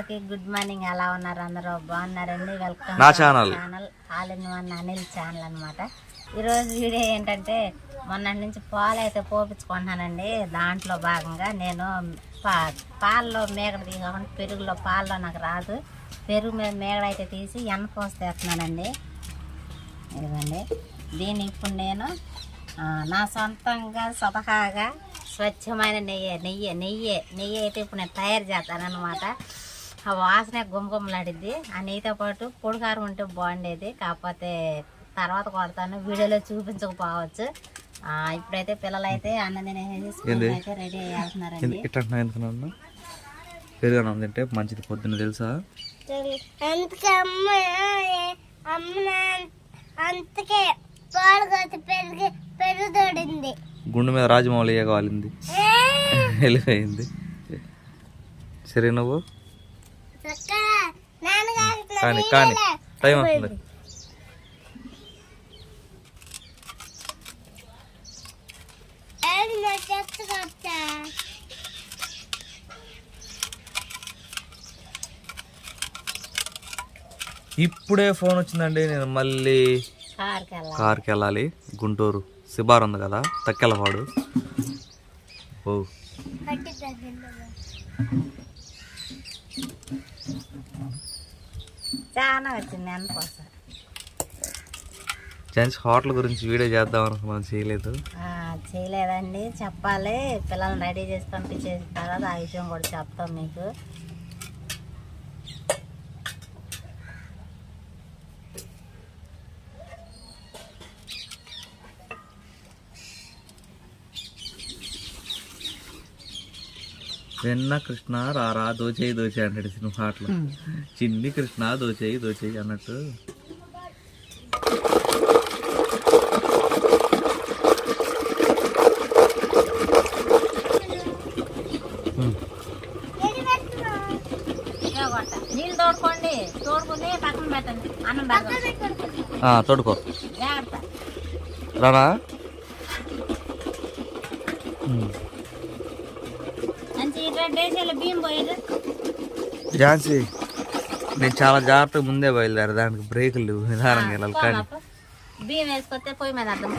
అందరికి good morning. ఎలా ఉన్నారు అందరూ? బాగున్నారండి? వెల్కమ్ నా channel. Channel. All in one Anil channel అనమాట ఈరోజు వీడియో ఏంటంటే మొన్నటి నుంచి పాలు అయితే పోపించుకుంటున్నానండి దాంట్లో భాగంగా నేను పా పాలలో మేగడ తీసుకోకుండా పెరుగులో పాలలో నాకు రాదు. పెరుగు మీద మేగడ అయితే తీసి ఎన్న పోస్తేస్తున్నానండి ఇదిగోండి. దీన్ని ఇప్పుడు నేను నా సొంతంగా స్వతహాగా స్వచ్ఛమైన నెయ్యి నెయ్యి నెయ్యి నెయ్యి అయితే ఇప్పుడు నేను తయారు చేస్తానన్నమాట. ఆ వాసన గుమ్మగుమ్మలాడిద్ది ఆ నెయ్యితో పాటు పొడికారం ఉంటే బాగుండేది. కాకపోతే తర్వాత కొడతాను. వీడియోలో చూపించకపోవచ్చు. ఆ, ఇప్పుడైతే పిల్లలైతే అన్నం తినేసి అయితే రెడీ అయ్యేస్తున్నారండి తింటే మంచిది పొద్దున్న తెలుసా? అందుకే పెరుగు గుండె మీద రాజమౌళి కావాలింది వెళ్ళిపోయింది. సరే నువ్వు? కానీ కానీ టైం అవుతుంది. ఇప్పుడే ఫోన్ వచ్చిందండి నేను మళ్ళీ కార్కి వెళ్ళాలి గుంటూరు. శిబార్ ఉంది కదా తక్కెలపాడు ఓ. చాలా వచ్చింది జెంట్స్ హోటల్ గురించి వీడియో చేద్దాం అనుకున్నాం చేయలేదు. చేయలేదండి. చెప్పాలి. పిల్లల్ని రెడీ చేసి పంపించేసిన తర్వాత ఆ విషయం కూడా చెప్తాం మీకు. వెన్న కృష్ణ రారా దోచేయి దోచేయి అంటాడు సినిమా పాటలు. చిన్ని కృష్ణ దోచేయి దోచేయి అన్నట్టు. ఉమ్. ఇదిగో ఝాన్సీ నేను చాలా జాగ్రత్తగా ముందే బయలుదేరా. దానికి బ్రేకులు లేవు, నిదానంగా వెళ్ళాలి కానీ. బియ్యం వేసుకొస్తే పొయ్యి మీద అర్థం.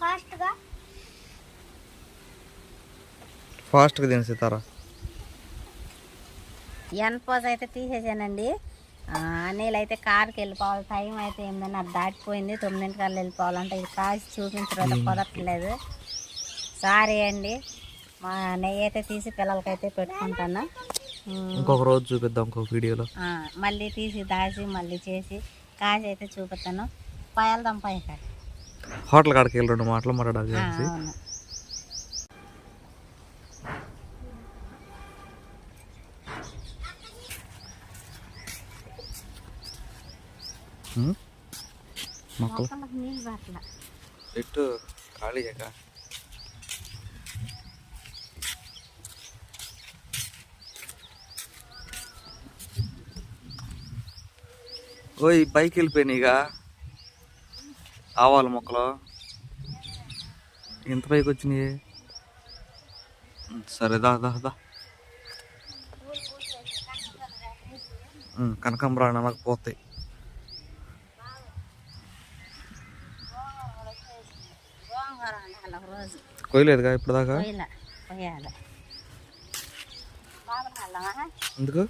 ఫాస్ట్గా. ఫాస్ట్గా తిని సీతారా. ఎన్పోజ్ అయితే తీసేసానండి. అనిల్ అయితే కార్కి వెళ్ళిపోవాలి. టైం అయితే ఎనిమిదిన్నర దాటిపోయింది. తొమ్మిదింటికల్లా వెళ్ళిపోవాలంటే. ఇది కాసి చూపించడం కుదరట్లేదు. సారీ అండి. మా నెయ్యి అయితే తీసి పిల్లలకైతే పెట్టుకుంటాను. ఇంకొక రోజు చూపిద్దాం ఇంకొక వీడియోలో. మళ్ళీ తీసి దాచి మళ్ళీ చేసి కాసి అయితే చూపిస్తాను. పాయలదాం పై హోటల్ కాడికి వెళ్ళి రెండు మాటలు మాట్లాడాలి మొక్కలు చెట్టు ఖాళీ చేయక ఓయ్ పైకి వెళ్ళిపోయినాయిగా ఆవాల మొక్కలు ఎంత పైకి వచ్చినాయి సరే దా దా దా ఉమ్, కనకాంబరాలు నాకు పోతాయి ఒక రోజు. కొయ్యలేదుగా ఇప్పుడు దాకా ఎందుకు?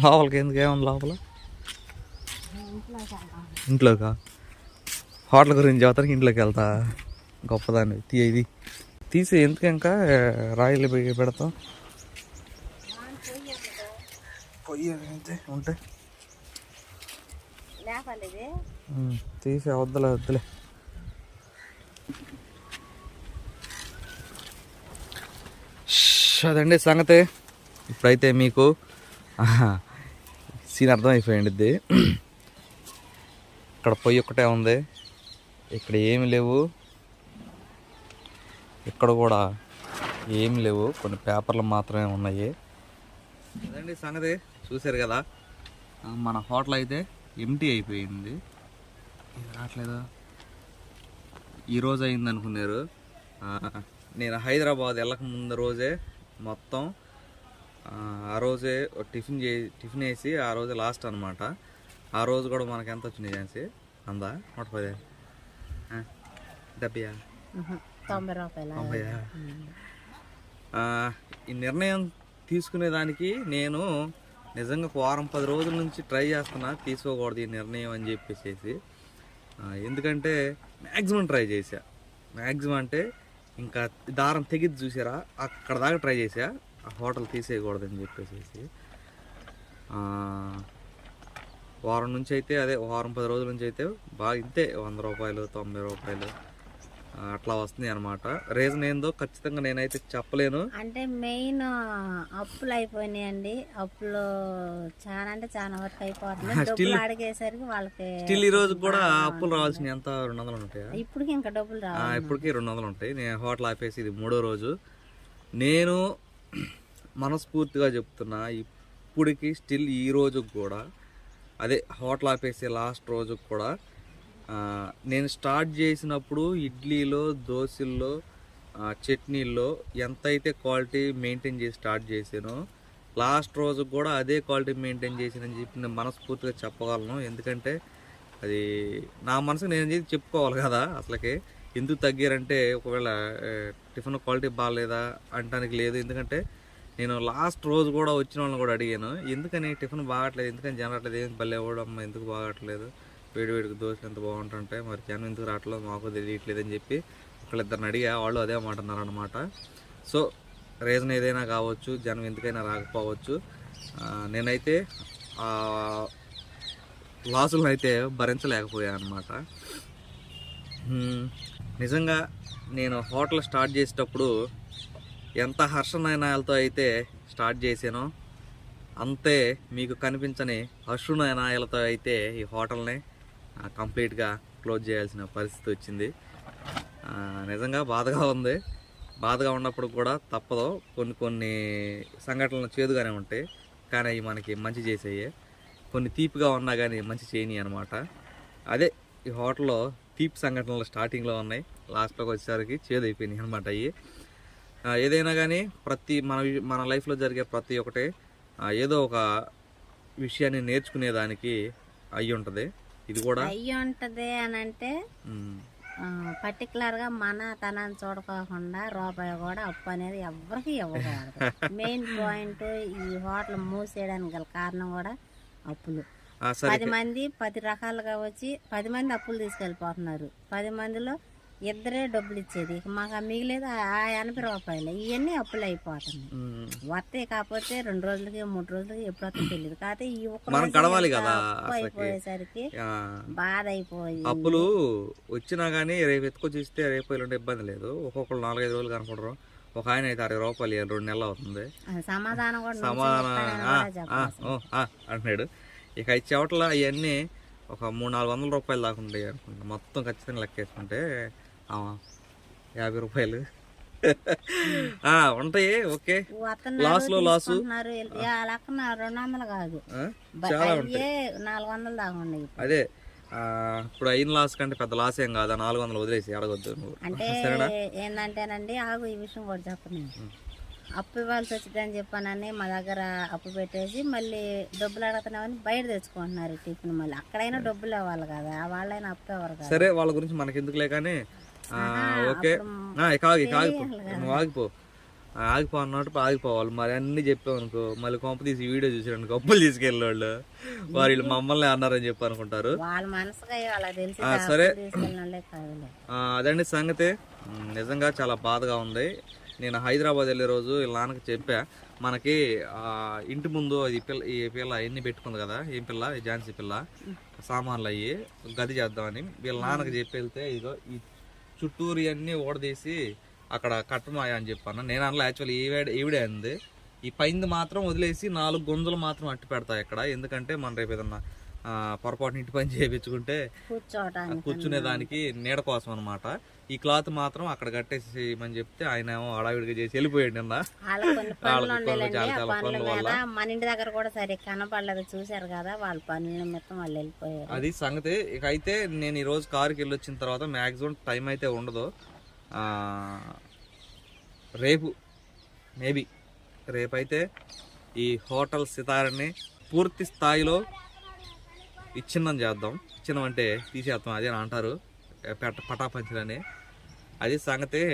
లోపలికి ఎందుకు? ఏముంది లోపల? ఇంట్లోకి హోటల్ గురించి చదువుతానికి ఇంట్లోకి వెళ్తా. గొప్పదాన్ని తీ ఇది. తీసి ఎందుకు ఇంకా రాయిలు పెడతాం ఉంటాయి ఉమ్, తీసి వద్దులే వద్దులే. ష్, అదండి సంగతి. ఇప్పుడైతే మీకు సీన్ అర్థమైపోయింది. ఇక్కడ పొయ్యి ఒక్కటే ఉంది. ఇక్కడ ఏమి లేవు. ఇక్కడ కూడా ఏమి లేవు. కొన్ని పేపర్లు మాత్రమే ఉన్నాయి. అదండి సంగతి. చూశారు కదా? మన హోటల్ అయితే ఎంటీ అయిపోయింది. ఇది రావట్లేదు? ఈరోజు అయింది అనుకున్నారు నేను హైదరాబాద్ వెళ్ళక ముందు రోజే మొత్తం ఆ, రోజే టిఫిన్ చే టిఫిన్ వేసి ఆ రోజే లాస్ట్ అనమాట ఆ రోజు కూడా మనకి ఎంత వచ్చింది ఝాన్సీ? అందా నూట పది? డెబ్బయా తొంభై రూపాయలు? తొంభైయా ఈ నిర్ణయం తీసుకునేదానికి నేను నిజంగా వారం పది రోజుల నుంచి ట్రై చేస్తున్నా తీసుకోకూడదు ఈ నిర్ణయం అని చెప్పేసి ఎందుకంటే మ్యాక్సిమం ట్రై చేశా. మ్యాక్సిమం అంటే ఇంకా దారం తెగిద్ది చూసారా? అక్కడ దాకా ట్రై చేసా ఆ హోటల్ తీసేయకూడదని చెప్పేసి వారం నుంచి అయితే అదే వారం పది రోజుల నుంచి అయితే బాగా ఇంతే. వంద రూపాయలు తొంభై రూపాయలు. అట్లా వస్తుంది అనమాట రీజన్ ఏందో ఖచ్చితంగా నేనైతే చెప్పలేను. అంటే మెయిన్ అప్పులు అయిపోయినాయండి. అప్పులు చాలా అంటే చాలా వరకు అడిగేసరికి వాళ్ళకి స్టిల్ ఈ రోజు కూడా అప్పులు రావాల్సిన ఎంత? రెండు వందలు ఉంటాయా? ఇప్పటికి ఇంకా డబ్బులు రావు ఇప్పటికీ రెండు వందలు ఉంటాయి. నేను హోటల్ ఆపేసి ఇది మూడో రోజు. నేను మనస్ఫూర్తిగా చెప్తున్నా ఇప్పటికి స్టిల్ ఈ రోజు కూడా అదే హోటల్ ఆపేసి లాస్ట్ రోజు కూడా నేను స్టార్ట్ చేసినప్పుడు ఇడ్లీలో దోశల్లో చట్నీల్లో ఎంతైతే క్వాలిటీ మెయింటైన్ చేసి స్టార్ట్ చేసానో లాస్ట్ రోజు కూడా అదే క్వాలిటీ మెయింటైన్ చేసానని చెప్పి నేను మనస్ఫూర్తిగా చెప్పగలను. ఎందుకంటే అది నా మనసుకు నేను చేసి చెప్పుకోవాలి కదా అసలుకి. ఎందుకు తగ్గారంటే ఒకవేళ టిఫిన్ క్వాలిటీ బాగాలేదా అంటానికి లేదు. ఎందుకంటే నేను లాస్ట్ రోజు కూడా వచ్చిన వాళ్ళని కూడా అడిగాను. ఎందుకని టిఫిన్ బాగట్లేదు ఎందుకని జనరట్లేదు రావట్లేదు ఏం భలే అమ్మ ఎందుకు బాగట్లేదు? వేడి వేడికి దోశ ఎంత బాగుంటుంటే మరి జనం ఎందుకు రావట్లేదు మాకు తెలియట్లేదని చెప్పి ఒకళ్ళిద్దరిని అడిగా వాళ్ళు అదే మాట అన్నారు అనమాట సో రీజన్ ఏదైనా కావచ్చు జనం ఎందుకైనా రాకపోవచ్చు. నేనైతే లాసులను అయితే భరించలేకపోయాను అనమాట నిజంగా నేను హోటల్ స్టార్ట్ చేసేటప్పుడు ఎంత హర్షనయనాలతో అయితే స్టార్ట్ చేశానో అంతే మీకు కనిపించని అశ్రునయనాయాలతో అయితే ఈ హోటల్ని కంప్లీట్గా క్లోజ్ చేయాల్సిన పరిస్థితి వచ్చింది. నిజంగా బాధగా ఉంది. బాధగా ఉన్నప్పుడు కూడా తప్పదు. కొన్ని కొన్ని సంఘటనలు చేదుగానే ఉంటాయి. కానీ అవి మనకి మంచి చేసేయే. కొన్ని తీపిగా ఉన్నా కానీ మంచి చేయని అనమాట అదే ఈ హోటల్లో తీపి సంఘటనలు స్టార్టింగ్లో ఉన్నాయి. లాస్ట్లోకి వచ్చేసరికి చేదు అయిపోయినాయి అనమాట అవి ఏదైనా కానీ ప్రతి మన మన లైఫ్లో జరిగే ప్రతి ఒక్కటి ఏదో ఒక విషయాన్ని నేర్చుకునేదానికి అయి ఉంటుంది ఇది కూడా? అయ్యి ఉంటది అని అంటే పర్టికులర్గా మన తనాన్ని చూడకోకుండా రూపాయి కూడా అప్పు అనేది ఎవరికి ఇవ్వకూడదు. మెయిన్ పాయింట్ ఈ హోటల్ మూసేయడానికి గల కారణం కూడా అప్పులు. పది మంది పది రకాలుగా వచ్చి పది మంది అప్పులు తీసుకెళ్ళిపోతున్నారు. పది మందిలో ఇద్దరే డబ్బులు ఇచ్చేది. మాకు మిగిలేదు ఆ ఎనభై రూపాయలు. ఇవన్నీ అప్పులు అయిపోతున్నాయి. మ్, వస్తాయి కాకపోతే రెండు రోజులకి మూడు రోజులకి ఎప్పుడు వస్తాయో తెలియదు కాకపోతే ఈ ఒక్క గడవాలి కదా. అయిపోయేసరికి బాధ అయిపోయి అప్పులు వచ్చినా కానీ రేపు ఎత్తుకొచ్చి ఇస్తే రేపు ఎల్లుండి ఇబ్బంది లేదు. ఒక్కొక్కరు నాలుగైదు రోజులు కనపడరు. ఒక ఆయన అయితే అరవై రూపాయలు ఇవ్వాలి, రెండు నెలలు అవుతుంది. సమాధానం సమాధానం. అంటున్నాడు. ఇక ఈ చెవటల అవన్నీ ఒక మూడు నాలుగు వందల రూపాయలు దాకా ఉంటాయి అనుకుంటా. మొత్తం ఖచ్చితంగా లెక్కేసుకుంటే యాభై రూపాయలు. ఆ, ఉంటాయి ఓకే. లాస్? లో లాసు. రెండు వందలు కాదు. చాలా నాలుగు వందలు దాకా అదే ఆ, ఇప్పుడు అయిన లాస్ కంటే పెద్ద లాస్ ఏం కాదా నాలుగు వందలు వదిలేసి అడగొద్దు నువ్వు. అంటే ఏంటంటేనండి ఆగు ఈ విషయం కూడా చెప్పను అప్పు ఇవ్వాల్సి వచ్చిందని చెప్పానని మా దగ్గర అప్పు పెట్టేసి మళ్ళీ డబ్బులు అడుగుతున్నామని బయట తెచ్చుకుంటున్నారు టిఫిన్ మళ్ళీ. అక్కడైనా డబ్బులు ఇవ్వాలి కదా వాళ్ళైనా అప్పు ఇవ్వరు కదా. సరే వాళ్ళ గురించి మనకి ఎందుకులే కానీ ఓకే. ఇక ఆగిపో నువ్వు ఆగిపో. ఆగిపో అన్నట్టు ఆగిపోవాలి. మరి అన్ని చెప్పావు అనుకో మళ్ళీ కొంప తీసి వీడియో చూసాడు గొప్పలు తీసుకెళ్ళి వాళ్ళు. వారు వీళ్ళు మమ్మల్ని అన్నారని చెప్పి అనుకుంటారు. సరే. అదండి సంగతి. నిజంగా చాలా బాధగా ఉంది. నేను హైదరాబాద్ వెళ్ళే రోజు వీళ్ళ నాన్నకి చెప్పా మనకి ఆ, ఇంటి ముందు ఈ పిల్ల ఈ పిల్ల ఎన్ని పెట్టుకుంది కదా ఏం పిల్ల ఈ ఝాన్సీ పిల్ల సామాన్లు అయ్యి గది చేద్దామని వీళ్ళ నాన్నకి చెప్పి వెళ్తే ఇదిగో ఈ చుట్టూరు అన్నీ ఓడదీసి అక్కడ కట్టమాయా అని చెప్పాను నేను అందులో యాక్చువల్లీ ఈవిడ ఈవిడే అంది. ఈ పైంది మాత్రం వదిలేసి నాలుగు గుంజలు మాత్రం అట్టి పెడతా ఇక్కడ. ఎందుకంటే మన రేపు ఏదన్నా పొరపాటున ఇంటి పని చేయించుకుంటే కూర్చునే దానికి నీడ కోసం అనమాట ఈ క్లాత్ మాత్రం అక్కడ కట్టేసేయమని చెప్తే ఆయన ఏమో హడావిడిగా చేసి వెళ్ళిపోయాడు నిన్న. మన ఇంటి దగ్గర కూడా సరే కనపడలేదు చూశారు కదా వాళ్ళ పనుల నిమిత్తం వాళ్ళు వెళ్ళిపోయారు. అది సంగతి. ఇక అయితే నేను ఈ రోజు కారుకి వెళ్ళి వచ్చిన తర్వాత మ్యాక్సిమం టైం అయితే ఉండదు. రేపు మేబీ రేపైతే ఈ హోటల్ సితారని పూర్తి స్థాయిలో ఇచ్చిందని చేద్దాం. ఇచ్చిందాం అంటే తీసేద్దాం అదే అంటారు. పెట్ట పటాపంచలని. అది సంగతి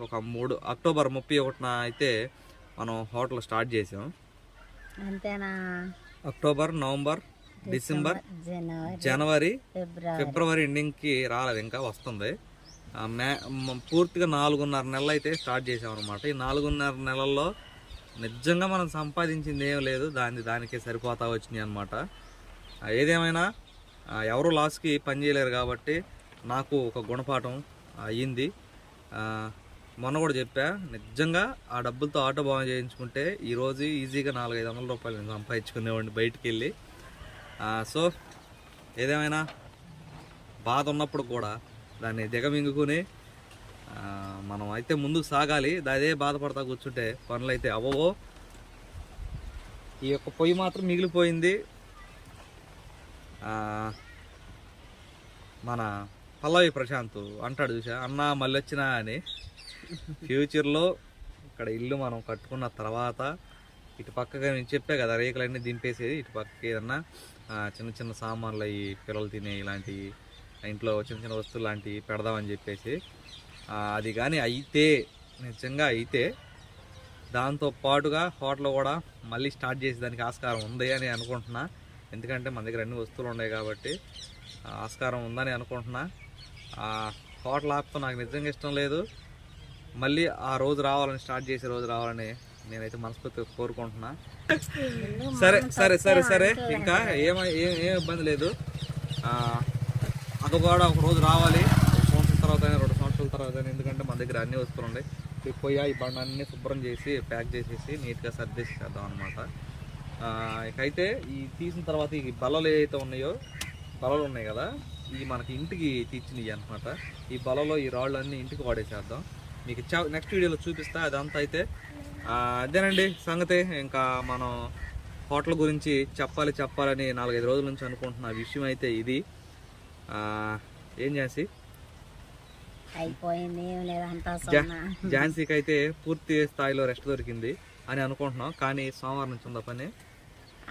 ఒక మూడు అక్టోబర్ ముప్పై ఒకటిన అయితే మనం హోటల్ స్టార్ట్ చేసాం. అంతేనా? అక్టోబర్ నవంబర్ డిసెంబర్ జనవరి ఫిబ్రవరి. ఎండింగ్కి రాలేదు ఇంకా వస్తుంది. మే మ- పూర్తిగా నాలుగున్నర నెలలు అయితే స్టార్ట్ చేసాం అనమాట ఈ నాలుగున్నర నెలల్లో నిజంగా మనం సంపాదించింది ఏం లేదు. దాని దానికే సరిపోతా వచ్చినాయి అనమాట ఏదేమైనా ఎవరు లాస్కి పని చేయలేరు కాబట్టి నాకు ఒక గుణపాఠం అయ్యింది. మొన్న కూడా చెప్పా నిజంగా ఆ డబ్బులతో ఆటో బాగా చేయించుకుంటే ఈరోజు ఈజీగా నాలుగైదు వందల రూపాయలు నేను సంపాదించుకునేవాడిని బయటికి వెళ్ళి సో ఏదేమైనా బాధ ఉన్నప్పుడు కూడా దాన్ని దిగమింగుకుని మనం అయితే ముందుకు సాగాలి. అదే బాధపడతా కూర్చుంటే పనులు అయితే అవ్వవో. ఈ యొక్క పొయ్యి మాత్రం మిగిలిపోయింది. మన పల్లవి ప్రశాంత్ అంటాడు చూసా అన్న మళ్ళీ వచ్చినా అని. ఫ్యూచర్లో ఇక్కడ ఇల్లు మనం కట్టుకున్న తర్వాత ఇటు పక్కగా నేను చెప్పా కదా రేకులన్నీ దింపేసేది ఇటు పక్కకి ఏదన్నా చిన్న చిన్న సామాన్లు అవి పిల్లలు తినే ఇలాంటివి ఇంట్లో చిన్న చిన్న వస్తువులు లాంటివి పెడదామని చెప్పేసి. అది కానీ అయితే నిజంగా అయితే దాంతో పాటుగా హోటల్ కూడా మళ్ళీ స్టార్ట్ చేసేదానికి ఆస్కారం ఉంది అని అనుకుంటున్నా. ఎందుకంటే మన దగ్గర అన్ని వస్తువులు ఉన్నాయి కాబట్టి ఆస్కారం ఉందని అనుకుంటున్నా. ఆ హోటల్ ఆపుతో నాకు నిజంగా ఇష్టం లేదు. మళ్ళీ ఆ రోజు రావాలని స్టార్ట్ చేసే రోజు రావాలని నేనైతే మనస్ఫూర్తిగా కోరుకుంటున్నా. సరే సరే సరే సరే. ఇంకా ఏమ ఏం ఏం ఇబ్బంది లేదు. అది కూడా ఒక రోజు రావాలి. ఒక సంవత్సరం తర్వాత అయినా రెండు సంవత్సరాల తర్వాత అయినా ఎందుకంటే మన దగ్గర అన్ని వస్తువులు ఉన్నాయి. ఈ పొయ్యి ఈ బండ అన్ని శుభ్రం చేసి ప్యాక్ చేసేసి నీట్గా సర్దేసి చేద్దాం అనమాట ఇకైతే ఈ తీసిన తర్వాత ఈ బల్లలు ఏవైతే ఉన్నాయో బలలు ఉన్నాయి కదా ఇవి మనకి ఇంటికి తీర్చినవి అనమాట ఈ బలలో ఈ రాళ్ళు అన్ని ఇంటికి వాడేసేద్దాం. మీకు నెక్స్ట్ వీడియోలో చూపిస్తా. అదంతా అయితే అదేనండి సంగతి. ఇంకా మనం హోటల్ గురించి చెప్పాలి చెప్పాలని నాలుగైదు రోజుల నుంచి అనుకుంటున్న విషయం అయితే ఇది. ఏం చేసి ఝాన్సీకి అయితే పూర్తి స్థాయిలో రెస్ట్ దొరికింది అని అనుకుంటున్నాం. కానీ సోమవారం నుంచి ఉందా పని?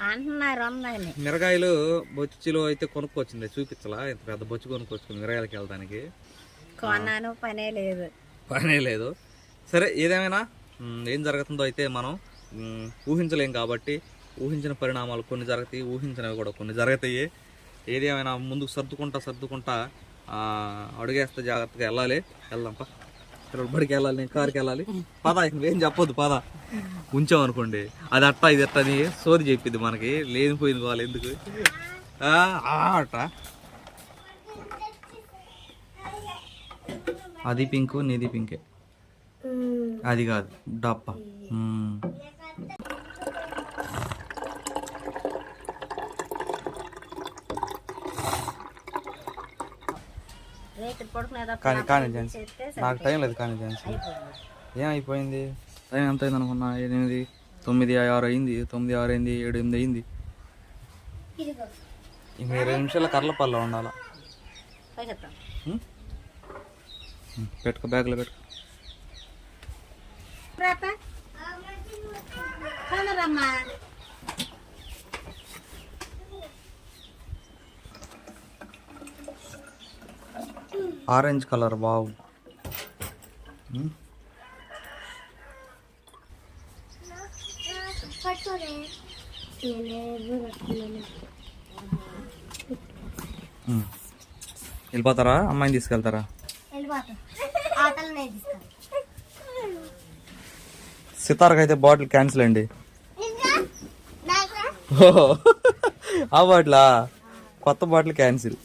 అంటున్నారు ఉందని మిరగాయలు బొచ్చిలో అయితే కొనుక్కొచ్చింది చూపించలా? ఇంత పెద్ద బొచ్చు కొనుక్కొచ్చుకుంది మిరగాయలకి వెళ్ళడానికి కొన్నాను పనే లేదు. పనే లేదు. సరే ఏదేమైనా? ఏం జరుగుతుందో అయితే మనం ఊహించలేం కాబట్టి ఊహించిన పరిణామాలు కొన్ని జరుగుతాయి ఊహించినవి కూడా కొన్ని జరుగుతాయి. ఏదేమైనా ముందుకు సర్దుకుంటా సర్దుకుంటా అడుగేస్తే జాగ్రత్తగా వెళ్ళాలి. వెళ్దాం పా ఇక్కడ బడికి వెళ్ళాలి నేను కార్కి వెళ్ళాలి. పదా ఇక నువ్వేం చెప్పొద్దు ఉంచాం ఉంచామనుకోండి అది అట్ట ఇది అట్ట అని సోది చెప్పింది మనకి. లేనిపోయింది వాళ్ళు ఎందుకు? ఆ, అట్ట అది పింకు నీది పింకే. అది కాదు డప్ప. కానీ కానీ ఝాన్సీ నాకు టైం లేదు కానీ ఝాన్సీ ఏం అయిపోయింది? టైం ఎంత అయింది అనుకున్నా? ఎనిమిది తొమ్మిది ఆరు అయింది. తొమ్మిది ఆరు అయింది ఏడు ఎనిమిది అయింది. ఇదిగో. ఇంక ఇరవై నిమిషాల కర్లపల్లి ఉండాలా. పెట్టుకో బ్యాగ్లో పెట్టుకో. ఆరెంజ్ కలర్ మ్మ్. వెళ్ళిపోతారా? అమ్మాయిని తీసుకెళ్తారా? సితార్కి బాటిల్ క్యాన్సిల్ అండి. ఆ బాటిలా? కొత్త బాటిల్ క్యాన్సిల్.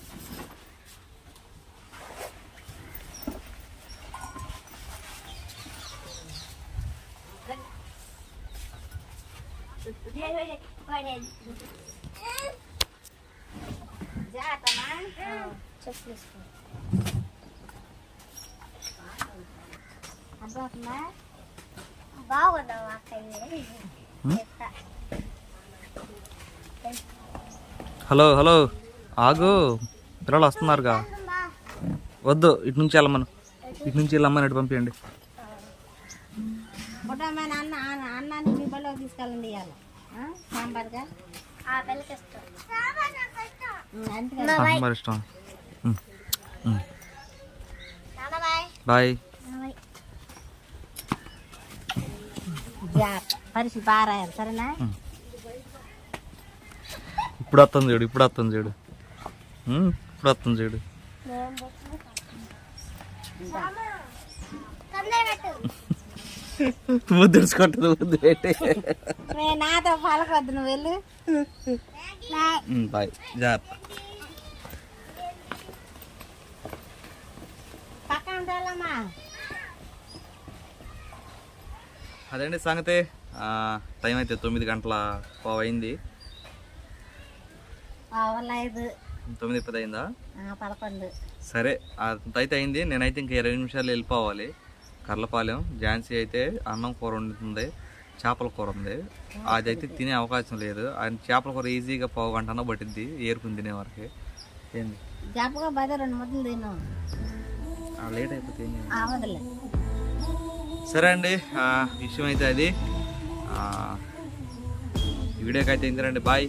బాగున్నావు హలో హలో. ఆగు. పిల్లలు వస్తున్నారుగా. వద్దు ఇటు నుంచి వెళ్ళమను. ఇటు నుంచి వెళ్ళమని ఇటు పంపించండి అన్నాన్ని తీసుకెళ్ళండి ఇవాళ. సాంబార్గా? పిల్లకి ఇష్టం. బాయ్. పరీక్షలు బాగా సరేనా? ఇప్పుడు వస్తుంది చూడు ఇప్పుడు వస్తుంది చూడు ఇప్పుడు వస్తుంది చూడు కందే పెట్టు ముద్దు తెచ్చుకుంటుంది ముద్దు పెట్టి మే నాతో పలకొద్దు నువ్వు వెళ్ళు. బాయ్. జాగ్రత్త అదండి సంగతి? టైం అయితే తొమ్మిది గంటల పావు అయింది ఆవుల ఐదు తొమ్మిది పది అయిందా సరే అంత అయితే అయింది. నేనైతే ఇంకా ఇరవై నిమిషాలు వెళ్ళిపోవాలి. కర్లపాలెం ఝాన్సీ అయితే అన్నం కూర వండుతుంది చేపల కూర ఉంది. అది అయితే తినే అవకాశం లేదు. ఆయన చేపల కూర ఈజీగా పావు గంటన పట్టిద్ది ఏరుకుని తినే వరకు ఏంది లేట్ అయిపోతే సరే అండి విషయం అయితే అది. వీడియోకి అయితే ఇంతరండి బాయ్.